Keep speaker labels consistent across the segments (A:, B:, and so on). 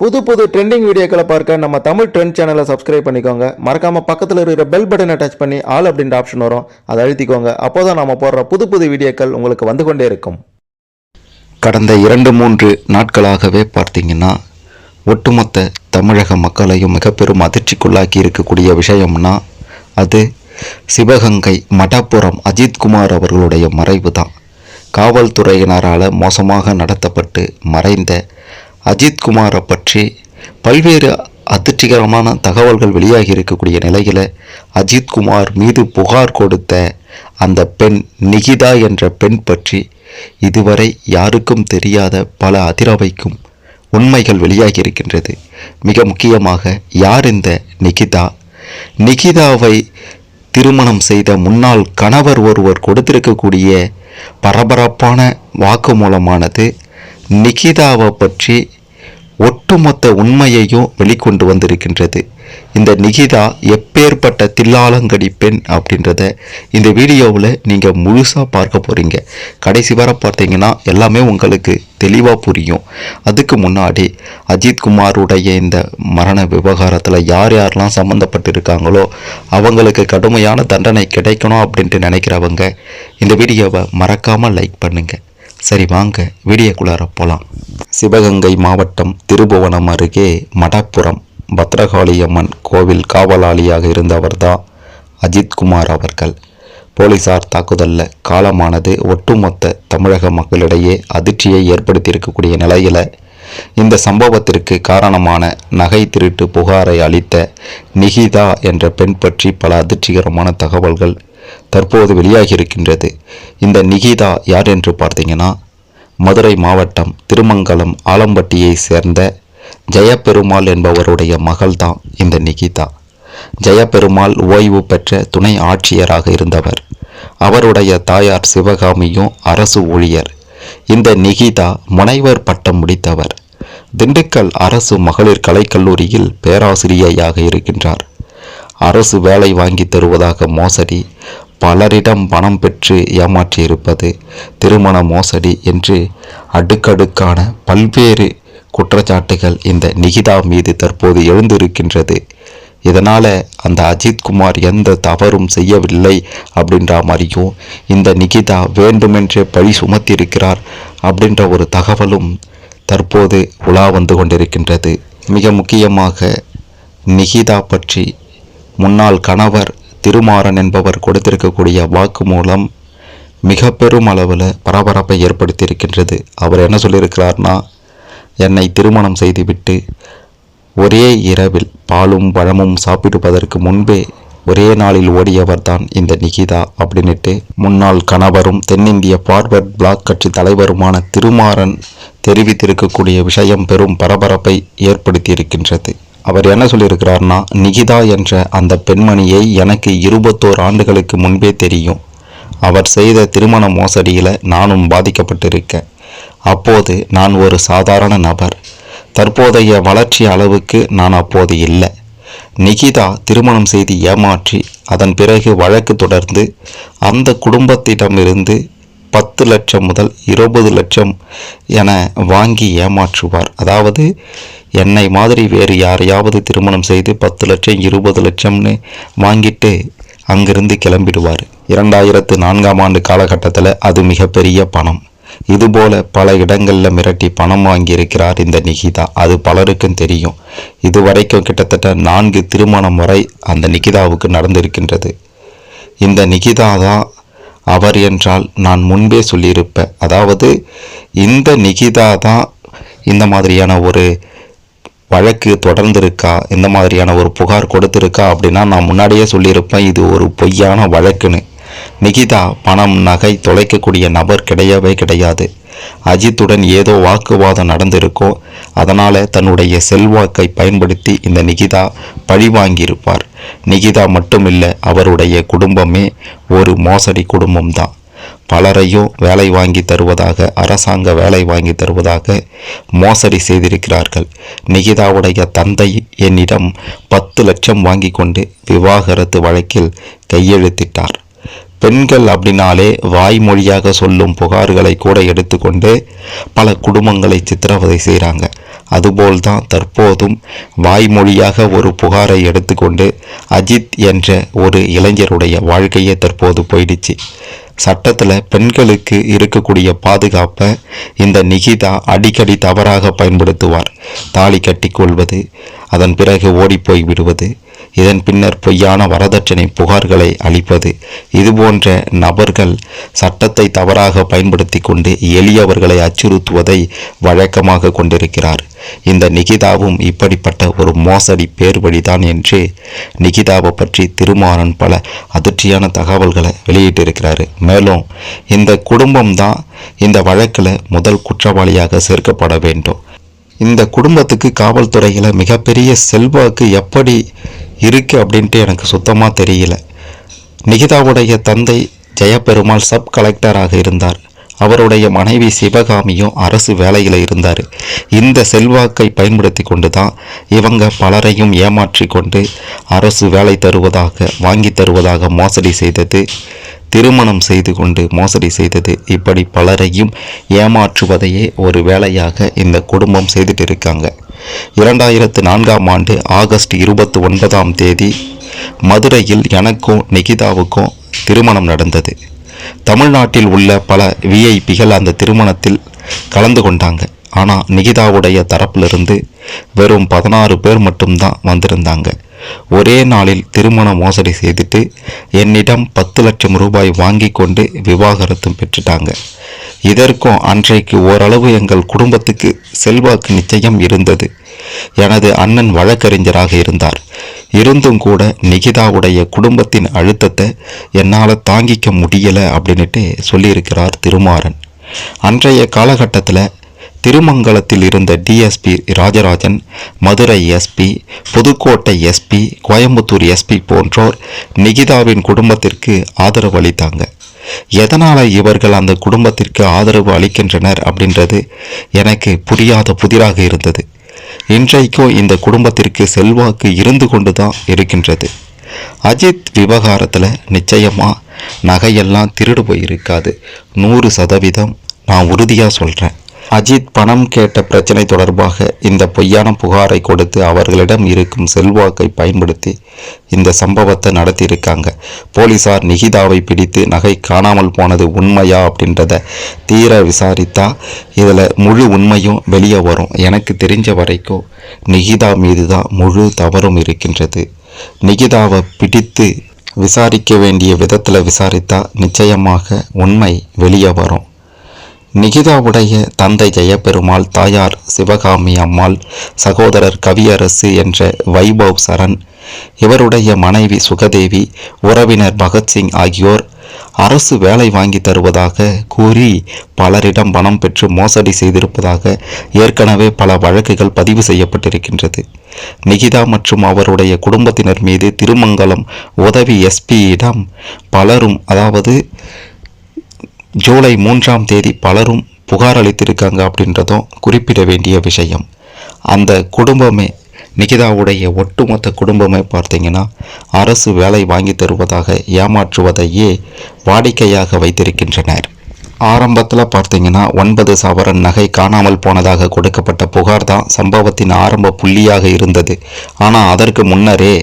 A: புது புது ட்ரெண்டிங் வீடியோக்களை பார்க்க நம்ம தமிழ் ட்ரெண்ட் சேனலை சப்ஸ்கிரைப் பண்ணிக்கோங்க. மறக்காமல் பக்கத்தில் இருக்கிற பெல் பட்டனை டச் பண்ணி ஆல் அப்படின்ற ஆப்ஷன் வரும். அதை அழுத்திக்கோங்க. அப்போதான் நம்ம போடுற புது புது வீடியோக்கள் உங்களுக்கு வந்து கொண்டே இருக்கும்.
B: கடந்த இரண்டு மூன்று நாட்களாகவே பார்த்தீங்கன்னா ஒட்டுமொத்த தமிழக மக்களையும் மிக பெரும் அதிர்ச்சிக்குள்ளாக்கி இருக்கக்கூடிய விஷயம்னா அது சிவகங்கை மடப்புறம் அஜித்குமார் அவர்களுடைய மறைவு தான் காவல்துறையினரால் மோசமாக நடத்தப்பட்டு மறைந்த அஜித்குமாரை பற்றி பல்வேறு அதிர்ச்சிகரமான தகவல்கள் வெளியாகி இருக்கக்கூடிய நிலையில் அஜித்குமார் மீது புகார் கொடுத்த அந்த பெண் நிகிதா என்ற பெண் பற்றி இதுவரை யாருக்கும் தெரியாத பல அதிரவைக்கும் உண்மைகள் வெளியாகி இருக்கின்றது மிக முக்கியமாக யார் இந்த நிகிதா? நிகிதாவை திருமணம் செய்த முன்னாள் கணவர் ஒருவர் கொடுத்திருக்கக்கூடிய பரபரப்பான வாக்குமூலமானது நிகிதாவை பற்றி ஒட்டுமொத்த உண்மையையும் வெளிக்கொண்டு வந்திருக்கின்றது. இந்த நிகிதா எப்பேற்பட்ட தில்லாலங்கடி பெண் அப்படின்றத இந்த வீடியோவில் நீங்கள் முழுசாக பார்க்க போகிறீங்க கடைசி வரை பார்த்தீங்கன்னா எல்லாமே உங்களுக்கு தெளிவாக புரியும். அதுக்கு முன்னாடி அஜித் குமாருடைய இந்த மரண விவகாரத்தில் யார் யாரெல்லாம் சம்மந்தப்பட்டிருக்காங்களோ அவங்களுக்கு கடுமையான தண்டனை கிடைக்கணும் அப்படின்ட்டு நினைக்கிறவங்க இந்த வீடியோவை மறக்காமல் லைக் பண்ணுங்கள் சரி வாங்க வீடியோக்குள்ளார போகலாம் சிவகங்கை மாவட்டம் திருபுவனம் அருகே மடப்புறம் பத்ரகாளியம்மன் கோவில் காவலாளியாக இருந்தவர் தான் அஜித்குமார் அவர்கள். போலீசார் தாக்குதலில். காலமானது ஒட்டுமொத்த தமிழக மக்களிடையே அதிர்ச்சியை ஏற்படுத்தியிருக்கக்கூடிய நிலையில் இந்த சம்பவத்திற்கு காரணமான நகை திருட்டு புகாரை அளித்த நிகிதா என்ற பெண் பற்றி பல அதிர்ச்சிகரமான தகவல்கள் தற்போது வெளியாகியிருக்கின்றது. இந்த நிகிதா யார் என்று பார்த்தீங்கன்னா மதுரை மாவட்டம் திருமங்கலம் ஆலம்பட்டியை சேர்ந்த ஜெயபெருமாள் என்பவருடைய மகள்தான் இந்த நிகிதா. ஜெயபெருமாள் ஓய்வு பெற்ற துணை ஆட்சியராக இருந்தவர். அவருடைய தாயார் சிவகாமியும் அரசு ஊழியர். இந்த நிகிதா முனைவர் பட்டம் முடித்தவர். திண்டுக்கல் அரசு மகளிர் கலைக்கல்லூரியில் பேராசிரியையாக இருக்கின்றார். அரசு வேலை வாங்கி தருவதாக மோசடி பலரிடம் பணம் பெற்று ஏமாற்றியிருப்பது திருமண மோசடி என்று அடுக்கடுக்கான பல்வேறு குற்றச்சாட்டுகள் இந்த நிகிதா மீது தற்போது எழுந்திருக்கின்றது. இதனால் அந்த அஜித்குமார் எந்த தவறும் செய்யவில்லை அப்படின்ற மாதிரியும் இந்த நிகிதா வேண்டுமென்றே பழி சுமத்தியிருக்கிறார் அப்படின்ற ஒரு தகவலும் தற்போது உலா வந்து கொண்டிருக்கின்றது. மிக முக்கியமாக நிகிதா பற்றி முன்னாள் கணவர் திருமாறன் என்பவர் கொடுத்திருக்கக்கூடிய வாக்குமூலம் மிக பெரும் அளவில் பரபரப்பை ஏற்படுத்தியிருக்கின்றது. அவர் என்ன சொல்லியிருக்கிறார்னா என்னை திருமணம் செய்துவிட்டு ஒரே இரவில் பாலும் பழமும் சாப்பிடுவதற்கு முன்பே ஒரே நாளில் ஓடியவர் தான் இந்த நிகிதா அப்படின்னுட்டு முன்னாள் கணவரும் தென்னிந்திய ஃபார்வர்ட் பிளாக் கட்சி தலைவருமான திருமாறன் தெரிவித்திருக்கக்கூடிய விஷயம் பெரும் பரபரப்பை ஏற்படுத்தியிருக்கின்றது. அவர் என்ன சொல்லியிருக்கிறார்னா நிகிதா என்ற அந்த பெண்மணியை எனக்கு இருபத்தோரு ஆண்டுகளுக்கு முன்பே தெரியும். அவர் செய்த திருமண மோசடியில் நானும் பாதிக்கப்பட்டிருக்கேன். அப்போது நான் ஒரு சாதாரண நபர். தற்போதைய வளர்ச்சி அளவுக்கு நான் அப்போது இல்லை. நிகிதா திருமணம் செய்து ஏமாற்றி அதன் பிறகு வழக்கு தொடர்ந்து அந்த குடும்பத்திடமிருந்து பத்து லட்சம் முதல் இருபது லட்சம் என வாங்கி ஏமாற்றுவார். அதாவது என்னை மாதிரி வேறு யாரையாவது திருமணம் செய்து பத்து லட்சம் இருபது லட்சம்னு வாங்கிட்டு அங்கிருந்து கிளம்பிடுவார். இரண்டாயிரத்து நான்காம் ஆண்டு காலகட்டத்தில் அது மிகப்பெரிய பணம். இதுபோல பல இடங்களில் மிரட்டி பணம் வாங்கியிருக்கிறார் இந்த நிகிதா. அது பலருக்கும் தெரியும். இதுவரைக்கும் கிட்டத்தட்ட நான்கு திருமணம் வரை அந்த நிகிதாவுக்கு நடந்திருக்கின்றது. இந்த நிகிதா தான் அவர் என்றால் நான் முன்பே சொல்லியிருப்பேன். அதாவது இந்த நிகிதா தான் இந்த மாதிரியான ஒரு வழக்கு தொடர்ந்திருக்கா இந்த மாதிரியான ஒரு புகார் கொடுத்துருக்கா அப்படின்னா நான் முன்னாடியே சொல்லியிருப்பேன் இது ஒரு பொய்யான வழக்குன்னு. நிகிதா பணம் நகை தொலைக்கக்கூடிய நபர் கிடையவே கிடையாது. அஜித்துடன் ஏதோ வாக்குவாதம் நடந்திருக்கோ அதனால் தன்னுடைய செல்வாக்கை பயன்படுத்தி இந்த நிகிதா பழி வாங்கியிருப்பார் நிகிதா மட்டுமில்லை அவருடைய குடும்பமே ஒரு மோசடி குடும்பம்தான். பலரையும் வேலை வாங்கி தருவதாக அரசாங்க வேலை வாங்கி தருவதாக மோசடி செய்திருக்கிறார்கள். நிகிதாவுடைய தந்தை என்னிடம் பத்து லட்சம் வாங்கி கொண்டு விவாகரத்து வழக்கில் கையெழுத்திட்டார். பெண்கள் அப்படின்னாலே வாய்மொழியாக சொல்லும் புகார்களை கூட எடுத்துக்கொண்டு பல குடும்பங்களை சித்திரவதை செய்கிறாங்க. அதுபோல்தான் தற்போதும் வாய்மொழியாக ஒரு புகாரை எடுத்துக்கொண்டு அஜித் என்ற ஒரு இளைஞருடைய வாழ்க்கையே தற்போது போயிடுச்சு. சட்டத்தில் பெண்களுக்கு இருக்கக்கூடிய பாதுகாப்பை இந்த நிகிதா அடிக்கடி தவறாக பயன்படுத்துவார். தாலி கட்டிக்கொள்வது அதன் பிறகு ஓடிப்போய் விடுவது இதன் பின்னர் பொய்யான வரதட்சணை புகார்களை அளிப்பது. இதுபோன்ற நபர்கள் சட்டத்தை தவறாக பயன்படுத்தி கொண்டு எளியவர்களை அச்சுறுத்துவதை வழக்கமாக கொண்டிருக்கிறார். இந்த நிகிதாவும் இப்படிப்பட்ட ஒரு மோசடி பேர் வழிதான் என்று நிகிதாவை பற்றி திருமாறன் பல அதிர்ச்சியான தகவல்களை வெளியிட்டிருக்கிறாரு. மேலும் இந்த குடும்பம் தான் இந்த வழக்கில் முதல் குற்றவாளியாக சேர்க்கப்பட வேண்டும். இந்த குடும்பத்துக்கு காவல்துறையில் மிகப்பெரிய செல்வாக்கு எப்படி இருக்கு அப்படின்ட்டு எனக்கு சுத்தமாக தெரியல. நிகிதாவுடைய தந்தை ஜெயபெருமாள் சப் கலெக்டராக இருந்தார். அவருடைய மனைவி சிவகாமியும் அரசு வேலையில் இருந்தார். இந்த செல்வாக்கை பயன்படுத்தி கொண்டு தான் இவங்க பலரையும் ஏமாற்றி கொண்டு அரசு வேலை தருவதாக வாங்கி தருவதாக மோசடி செய்தது. திருமணம் செய்து கொண்டு மோசடி செய்தது. இப்படி பலரையும் ஏமாற்றுவதையே ஒரு வேலையாக இந்த குடும்பம் செய்துட்டு இருக்காங்க இரண்டாயிரத்து நான்காம் ஆண்டு ஆகஸ்ட் இருபத்தி ஒன்பதாம் தேதி மதுரையில் எனக்கும் நிகிதாவுக்கும் திருமணம் நடந்தது. தமிழ்நாட்டில் உள்ள பல விஐபிகள் அந்த திருமணத்தில் கலந்து கொண்டாங்க. ஆனால் நிகிதாவுடைய தரப்பிலிருந்து வெறும் பதினாறு பேர் மட்டும்தான் வந்திருந்தாங்க. ஒரே நாளில் திருமண மோசடி செய்துட்டு என்னிடம் பத்து லட்சம் ரூபாய் வாங்கி கொண்டு விவாகரத்தும் பெற்றுட்டாங்க. இதற்கும் அன்றைக்கு ஓரளவு எங்கள் குடும்பத்துக்கு செல்வாக்கு நிச்சயம் இருந்தது. எனது அண்ணன் வழக்கறிஞராக இருந்தார். இருந்தும் கூட நிகிதாவுடைய குடும்பத்தின் அழுத்தத்தை என்னால் தாங்கிக்க முடியலை அப்படின்னுட்டு சொல்லியிருக்கிறார் திருமாறன். அன்றைய காலகட்டத்தில் திருமங்கலத்தில் இருந்த DSP Rajarajan Madurai SP Pudukkottai SP Coimbatore SP போன்றோர் நிகிதாவின் குடும்பத்திற்கு ஆதரவு அளித்தாங்க. எதனால் இவர்கள் அந்த குடும்பத்திற்கு ஆதரவு அளிக்கின்றனர்? அப்படின்றது எனக்கு புரியாத புதிராக இருந்தது. இன்றைக்கும் இந்த குடும்பத்திற்கு செல்வாக்கு இருந்து கொண்டு தான் இருக்கின்றது. அஜித் விவகாரத்தில் நிச்சயமாக நகையெல்லாம் திருடு போயிருக்காது. நூறு சதவீதம் நான் உறுதியாக சொல்கிறேன் அஜித் பணம் கேட்ட பிரச்சனை தொடர்பாக இந்த பொய்யான புகாரை கொடுத்து அவர்களிடம் இருக்கும் செல்வாக்கை பயன்படுத்தி இந்த சம்பவத்தை நடத்தியிருக்காங்க. போலீசார் நிகிதாவை பிடித்து நகை காணாமல் போனது உண்மையா அப்படின்றத தீர விசாரித்தா இதில் முழு உண்மையும் வெளியே வரும். எனக்கு தெரிஞ்ச வரைக்கும் நிகிதா மீது தான் முழு தவறும் இருக்கின்றது. நிகிதாவை பிடித்து விசாரிக்க வேண்டிய விதத்தில் விசாரித்தா நிச்சயமாக உண்மை வெளியே வரும். நிகிதாவுடைய தந்தை ஜெயபெருமாள் தாயார் சிவகாமி அம்மாள் சகோதரர் கவியரசு என்ற வைபவ் சரண் இவருடைய மனைவி சுகதேவி உறவினர் பகத்சிங் ஆகியோர் அரசு வேலை வாங்கி தருவதாக கூறி பலரிடம் பணம் பெற்று மோசடி செய்திருப்பதாக ஏற்கனவே பல வழக்குகள் பதிவு செய்யப்பட்டிருக்கின்றது. நிகிதா மற்றும் அவருடைய குடும்பத்தினர் மீது திருமங்கலம் உதவி எஸ்பியிடம் பலரும் அதாவது ஜூலை மூன்றாம் தேதி பலரும் புகார் அளித்திருக்காங்க அப்படின்றதும் குறிப்பிட வேண்டிய விஷயம். அந்த குடும்பமே நிகிதாவுடைய ஒட்டுமொத்த குடும்பமே பார்த்தீங்கன்னா அரசு வேலை வாங்கி தருவதாக ஏமாற்றுவதையே வாடிக்கையாக வைத்திருக்கின்றனர். ஆரம்பத்தில் பார்த்தீங்கன்னா ஒன்பது சவரன் நகை காணாமல் போனதாக கொடுக்கப்பட்ட புகார் தான் சம்பவத்தின் ஆரம்ப புள்ளியாக இருந்தது. ஆனால் அதற்கு முன்னரே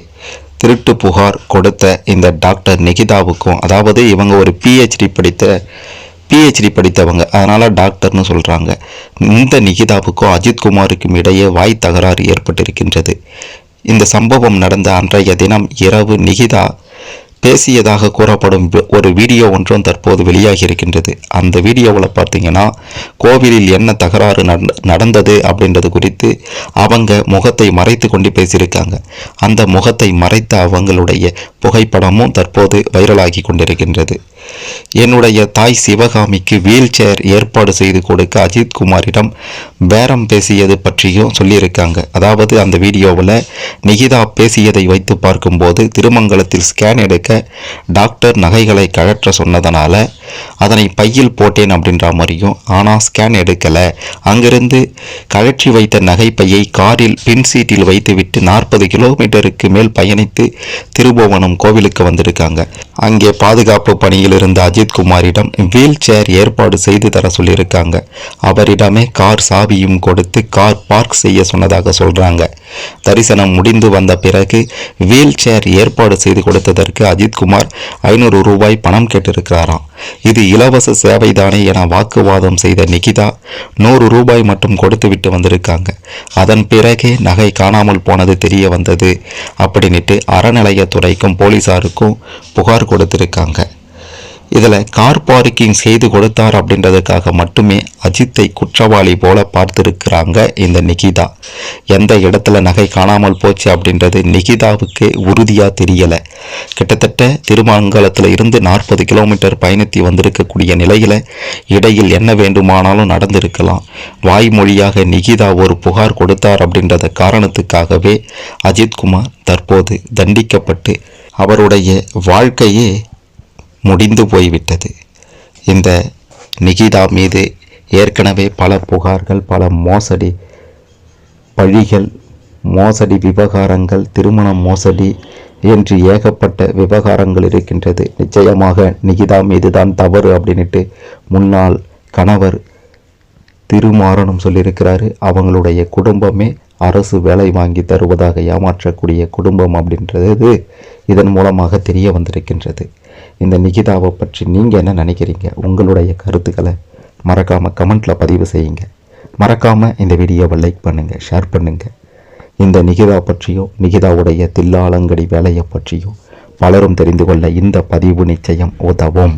B: திருட்டு புகார் கொடுத்த இந்த டாக்டர் நிகிதாவுக்கும் அதாவது இவங்க ஒரு பிஹெச்டி படித்த பிஹெச்டி படித்தவங்க அதனால் டாக்டர்னு சொல்கிறாங்க இந்த நிகிதாவுக்கும் அஜித்குமாருக்கும் இடையே வாய் தகராறு ஏற்பட்டிருக்கின்றது. இந்த சம்பவம் நடந்த அன்றைய தினம் இரவு நிகிதா பேசியதாக கூறப்படும் ஒரு வீடியோ ஒன்றும் தற்போது வெளியாகி இருக்கின்றது அந்த வீடியோவில் பார்த்தீங்கன்னா கோவிலில் என்ன தகராறு நடந்தது அப்படின்றது குறித்து அவங்க முகத்தை மறைத்து கொண்டு பேசியிருக்காங்க. அந்த முகத்தை மறைத்த அவங்களுடைய புகைப்படமும் தற்போது வைரலாகி கொண்டிருக்கின்றது. என்னுடைய தாய் சிவகாமிக்கு வீல் சேர் ஏற்பாடு செய்து கொடுக்க அஜித் குமாரிடம் பேரம் பேசியது பற்றியும் சொல்லியிருக்காங்க. அதாவது அந்த வீடியோவில் நிகிதா பேசியதை வைத்து பார்க்கும்போது திருமங்கலத்தில் ஸ்கேன் எடுக்க டாக்டர் நகைகளை கழற்ற சொன்னதனால அதனை பையில் போட்டேன் அப்படின்ற மாதிரியும் ஆனால் ஸ்கேன் எடுக்கலை. அங்கிருந்து கழற்றி வைத்த நகை பையை காரில் பின் சீட்டில் வைத்துவிட்டு நாற்பது கிலோமீட்டருக்கு மேல் பயணித்து திருபுவனம் கோவிலுக்கு வந்திருக்காங்க. அங்கே பாதுகாப்பு பணியில் இருந்த அஜித் குமாரிடம் வீல் சேர் ஏற்பாடு செய்து தர சொல்லியிருக்காங்க. அவரிடமே கார் சாவியும் கொடுத்து கார் பார்க் செய்ய சொன்னதாக சொல்றாங்க. தரிசனம் முடிந்து வந்த பிறகு வீல் சேர் ஏற்பாடு செய்து கொடுத்ததற்கு அஜித் குமார் ஐநூறு ரூபாய் பணம் கேட்டிருக்கிறாராம். இது இலவச சேவைதானே என வாக்குவாதம் செய்த நிகிதா நூறு ரூபாய் மட்டும் கொடுத்து விட்டு வந்திருக்காங்க. அதன் பிறகே நகை காணாமல் போனது தெரிய வந்தது. அப்படின்னுட்டு அறநிலையத்துறைக்கும் போலீசாருக்கும் புகார் கொடுத்திருக்காங்க. இதில் கார் பார்க்கிங் செய்து கொடுத்தார் அப்படின்றதுக்காக மட்டுமே அஜித்தை குற்றவாளி போல பார்த்துருக்கிறாங்க இந்த நிகிதா. எந்த இடத்துல நகை காணாமல் போச்சு அப்படின்றது நிகிதாவுக்கு உறுதியாக தெரியலை. கிட்டத்தட்ட திருமங்கலத்தில் இருந்து நாற்பது கிலோமீட்டர் பயணித்து வந்திருக்கக்கூடிய நிலையில் இடையில் என்ன வேண்டுமானாலும் நடந்திருக்கலாம். வாய்மொழியாக நிகிதா ஒரு புகார் கொடுத்தார் அப்படின்றத காரணத்துக்காகவே அஜித்குமார் தற்போது தண்டிக்கப்பட்டு அவருடைய வாழ்க்கையே முடிந்து போய்விட்டது. இந்த நிகிதா மீது ஏற்கனவே பல புகார்கள் பல மோசடி பழிகள் மோசடி விவகாரங்கள் திருமண மோசடி என்று ஏகப்பட்ட விவகாரங்கள் இருக்கின்றது. நிச்சயமாக நிகிதா மீதுதான் தவறு அப்படின்ட்டு முன்னாள் கணவர் திருமாறனும் சொல்லியிருக்கிறாரு. அவங்களுடைய குடும்பமே அரசு வேலை வாங்கி தருவதாக ஏமாற்றக்கூடிய குடும்பம் அப்படின்றது இதன் மூலமாக தெரிய வந்திருக்கின்றது. இந்த நிகிதாவை பற்றி நீங்கள் என்ன நினைக்கிறீங்க? உங்களுடைய கருத்துக்களை மறக்காமல் கமெண்ட்டில் பதிவு செய்யுங்க. மறக்காமல் இந்த வீடியோவை லைக் பண்ணுங்கள் ஷேர் பண்ணுங்கள் இந்த நிகிதா பற்றியும் நிகிதாவுடைய தில்லாலங்கடி வேலையை பற்றியும் பலரும் தெரிந்து கொள்ள இந்த பதிவு நிச்சயம் உதவும்.